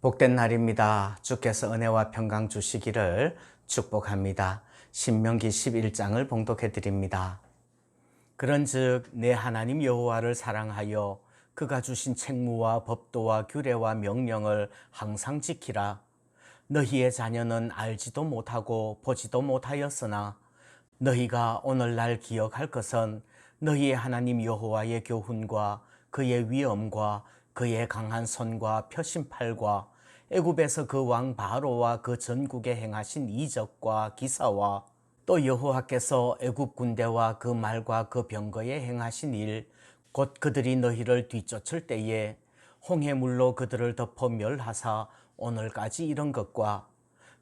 복된 날입니다. 주께서 은혜와 평강 주시기를 축복합니다. 신명기 11장을 봉독해 드립니다. 그런즉 내 하나님 여호와를 사랑하여 그가 주신 책무와 법도와 규례와 명령을 항상 지키라. 너희의 자녀는 알지도 못하고 보지도 못하였으나 너희가 오늘날 기억할 것은 너희의 하나님 여호와의 교훈과 그의 위엄과 그의 강한 손과 펴신 팔과 애굽에서 그 왕 바로와 그 전국에 행하신 이적과 기사와 또 여호와께서 애굽 군대와 그 말과 그 병거에 행하신 일 곧 그들이 너희를 뒤쫓을 때에 홍해물로 그들을 덮어 멸하사 오늘까지 이런 것과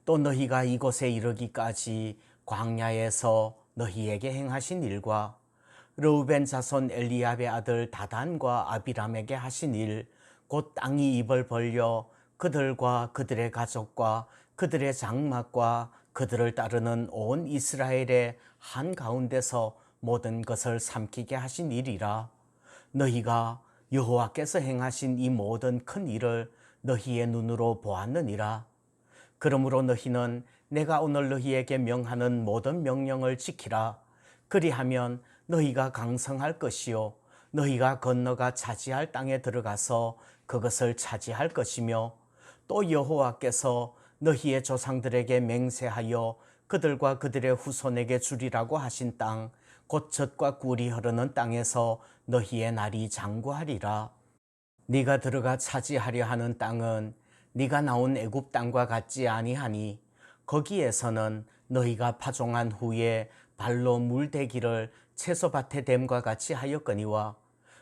또 너희가 이곳에 이르기까지 광야에서 너희에게 행하신 일과 르우벤 자손 엘리압의 아들 다단과 아비람에게 하신 일, 곧 땅이 입을 벌려 그들과 그들의 가족과 그들의 장막과 그들을 따르는 온 이스라엘의 한 가운데서 모든 것을 삼키게 하신 일이라. 너희가 여호와께서 행하신 이 모든 큰 일을 너희의 눈으로 보았느니라. 그러므로 너희는 내가 오늘 너희에게 명하는 모든 명령을 지키라. 그리하면 너희가 강성할 것이요. 너희가 건너가 차지할 땅에 들어가서 그것을 차지할 것이며 또 여호와께서 너희의 조상들에게 맹세하여 그들과 그들의 후손에게 주리라고 하신 땅 곧 젖과 꿀이 흐르는 땅에서 너희의 날이 장구하리라. 네가 들어가 차지하려 하는 땅은 네가 나온 애굽 땅과 같지 아니하니 거기에서는 너희가 파종한 후에 발로 물대기를 채소밭에 댐과 같이 하였거니와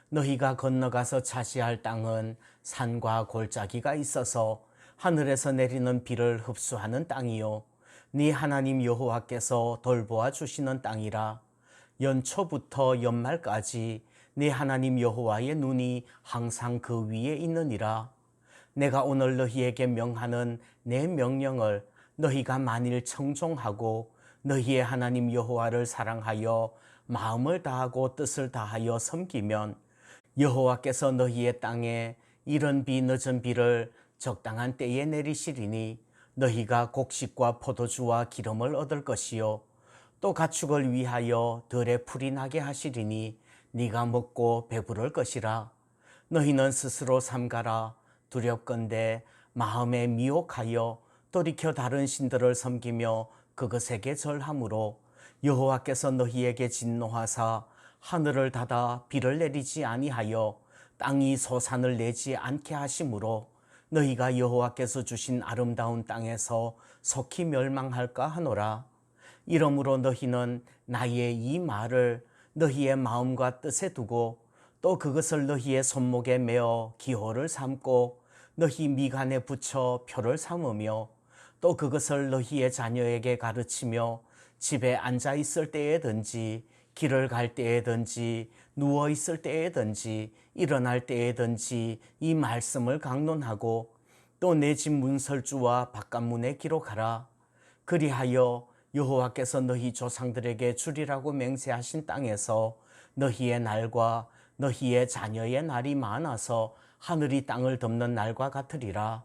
너희가 건너가서 차지할 땅은 산과 골짜기가 있어서 하늘에서 내리는 비를 흡수하는 땅이요. 네 하나님 여호와께서 돌보아 주시는 땅이라. 연초부터 연말까지 네 하나님 여호와의 눈이 항상 그 위에 있느니라. 내가 오늘 너희에게 명하는 내 명령을 너희가 만일 청종하고 너희의 하나님 여호와를 사랑하여 마음을 다하고 뜻을 다하여 섬기면 여호와께서 너희의 땅에 이런 비 늦은 비를 적당한 때에 내리시리니 너희가 곡식과 포도주와 기름을 얻을 것이요 또 가축을 위하여 들에 풀이 나게 하시리니 네가 먹고 배부를 것이라. 너희는 스스로 삼가라. 두렵건대 마음에 미혹하여 돌이켜 다른 신들을 섬기며 그것에게 절함으로 여호와께서 너희에게 진노하사 하늘을 닫아 비를 내리지 아니하여 땅이 소산을 내지 않게 하심으로 너희가 여호와께서 주신 아름다운 땅에서 속히 멸망할까 하노라. 이러므로 너희는 나의 이 말을 너희의 마음과 뜻에 두고 또 그것을 너희의 손목에 메어 기호를 삼고 너희 미간에 붙여 표를 삼으며 또 그것을 너희의 자녀에게 가르치며 집에 앉아 있을 때에든지 길을 갈 때에든지 누워 있을 때에든지 일어날 때에든지 이 말씀을 강론하고 또 내 집 문설주와 바깥문에 기록하라. 그리하여 여호와께서 너희 조상들에게 주리라고 맹세하신 땅에서 너희의 날과 너희의 자녀의 날이 많아서 하늘이 땅을 덮는 날과 같으리라.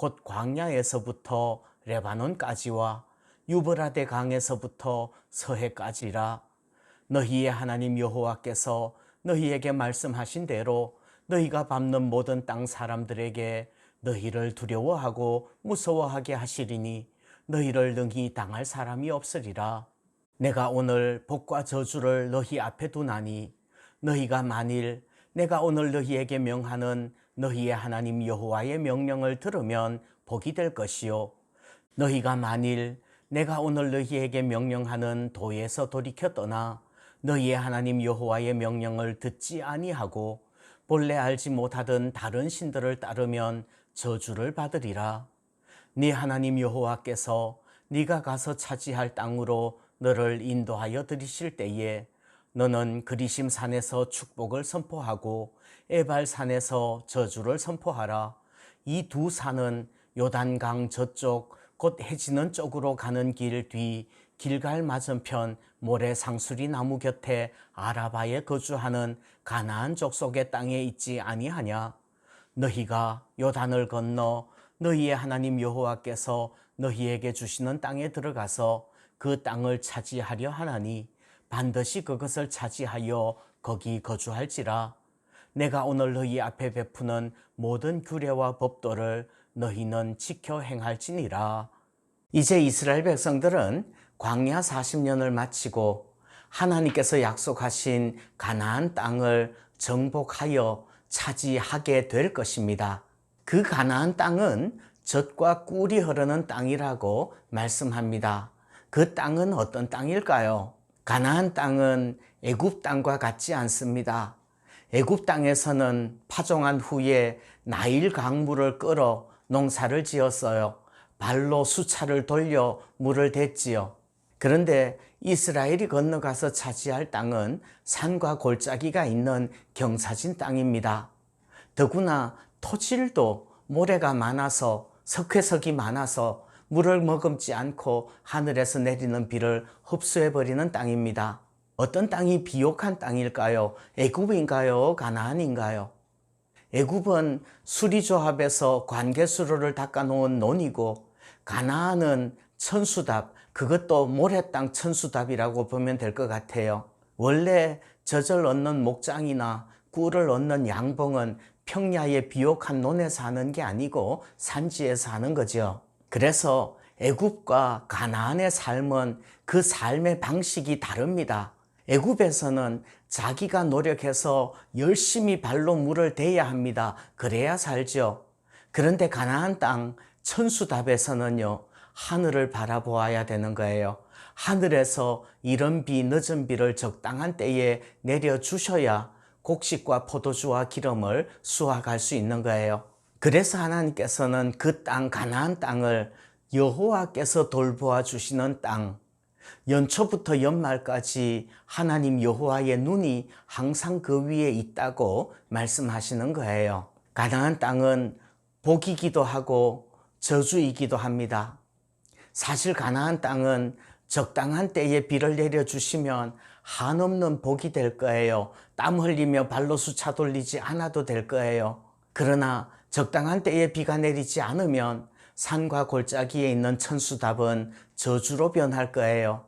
곧 광야에서부터 레바논까지와 유브라데 강에서부터 서해까지라 너희의 하나님 여호와께서 너희에게 말씀하신 대로 너희가 밟는 모든 땅 사람들에게 너희를 두려워하고 무서워하게 하시리니 너희를 능히 당할 사람이 없으리라. 내가 오늘 복과 저주를 너희 앞에 두나니 너희가 만일 내가 오늘 너희에게 명하는 너희의 하나님 여호와의 명령을 들으면 복이 될 것이요 너희가 만일 내가 오늘 너희에게 명령하는 도에서 돌이켜 떠나 너희의 하나님 여호와의 명령을 듣지 아니하고 본래 알지 못하던 다른 신들을 따르면 저주를 받으리라. 네 하나님 여호와께서 네가 가서 차지할 땅으로 너를 인도하여 들이실 때에 너는 그리심 산에서 축복을 선포하고 에발 산에서 저주를 선포하라. 이 두 산은 요단강 저쪽 곧 해지는 쪽으로 가는 길 뒤 길갈 맞은편 모래 상수리 나무 곁에 아라바에 거주하는 가나안 족속의 땅에 있지 아니하냐 너희가 요단을 건너 너희의 하나님 여호와께서 너희에게 주시는 땅에 들어가서 그 땅을 차지하려 하나니 반드시 그것을 차지하여 거기 거주할지라 내가 오늘 너희 앞에 베푸는 모든 규례와 법도를 너희는 지켜 행할지니라 이제 이스라엘 백성들은 광야 40년을 마치고 하나님께서 약속하신 가나안 땅을 정복하여 차지하게 될 것입니다. 그 가나안 땅은 젖과 꿀이 흐르는 땅이라고 말씀합니다. 그 땅은 어떤 땅일까요? 가나안 땅은 애굽 땅과 같지 않습니다. 애굽 땅에서는 파종한 후에 나일 강물을 끌어 농사를 지었어요. 발로 수차를 돌려 물을 댔지요. 그런데 이스라엘이 건너가서 차지할 땅은 산과 골짜기가 있는 경사진 땅입니다. 더구나 토질도 모래가 많아서 석회석이 많아서 물을 머금지 않고 하늘에서 내리는 비를 흡수해버리는 땅입니다. 어떤 땅이 비옥한 땅일까요? 애굽인가요? 가나안인가요? 애굽은 수리조합에서 관계수로를 닦아놓은 논이고 가나안은 천수답, 그것도 모래땅 천수답이라고 보면 될 것 같아요. 원래 젖을 얻는 목장이나 꿀을 얻는 양봉은 평야의 비옥한 논에 사는 게 아니고 산지에 사는 거죠. 그래서 애굽과 가나안의 삶은 그 삶의 방식이 다릅니다. 애굽에서는 자기가 노력해서 열심히 발로 물을 대야 합니다. 그래야 살죠. 그런데 가나안 땅 천수답에서는요. 하늘을 바라보아야 되는 거예요. 하늘에서 이른 비, 늦은 비를 적당한 때에 내려 주셔야 곡식과 포도주와 기름을 수확할 수 있는 거예요. 그래서 하나님께서는 그 땅, 가나안 땅을 여호와께서 돌보아 주시는 땅, 연초부터 연말까지 하나님 여호와의 눈이 항상 그 위에 있다고 말씀하시는 거예요. 가나안 땅은 복이기도 하고 저주이기도 합니다. 사실 가나안 땅은 적당한 때에 비를 내려 주시면 한없는 복이 될 거예요. 땀 흘리며 발로 수차 돌리지 않아도 될 거예요. 그러나 적당한 때에 비가 내리지 않으면 산과 골짜기에 있는 천수답은 저주로 변할 거예요.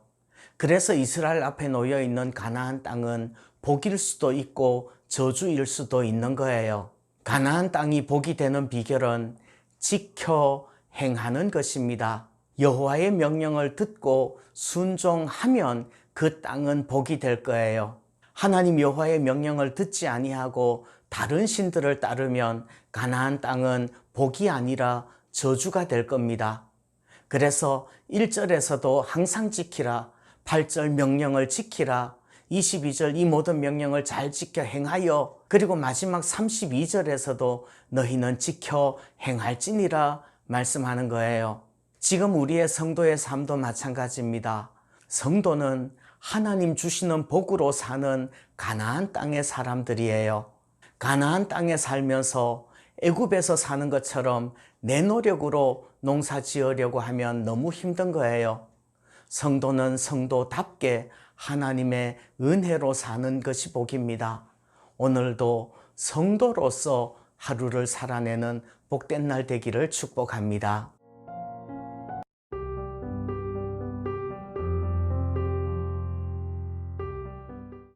그래서 이스라엘 앞에 놓여 있는 가나안 땅은 복일 수도 있고 저주일 수도 있는 거예요. 가나안 땅이 복이 되는 비결은 지켜 행하는 것입니다. 여호와의 명령을 듣고 순종하면 그 땅은 복이 될 거예요. 하나님 여호와의 명령을 듣지 아니하고 다른 신들을 따르면 가나안 땅은 복이 아니라 저주가 될 겁니다. 그래서 1절에서도 항상 지키라, 8절 명령을 지키라, 22절 이 모든 명령을 잘 지켜 행하여 그리고 마지막 32절에서도 너희는 지켜 행할지니라 말씀하는 거예요. 지금 우리의 성도의 삶도 마찬가지입니다. 성도는 하나님 주시는 복으로 사는 가나안 땅의 사람들이에요. 가나안 땅에 살면서 애굽에서 사는 것처럼 내 노력으로 농사 지으려고 하면 너무 힘든 거예요. 성도는 성도답게 하나님의 은혜로 사는 것이 복입니다. 오늘도 성도로서 하루를 살아내는 복된 날 되기를 축복합니다.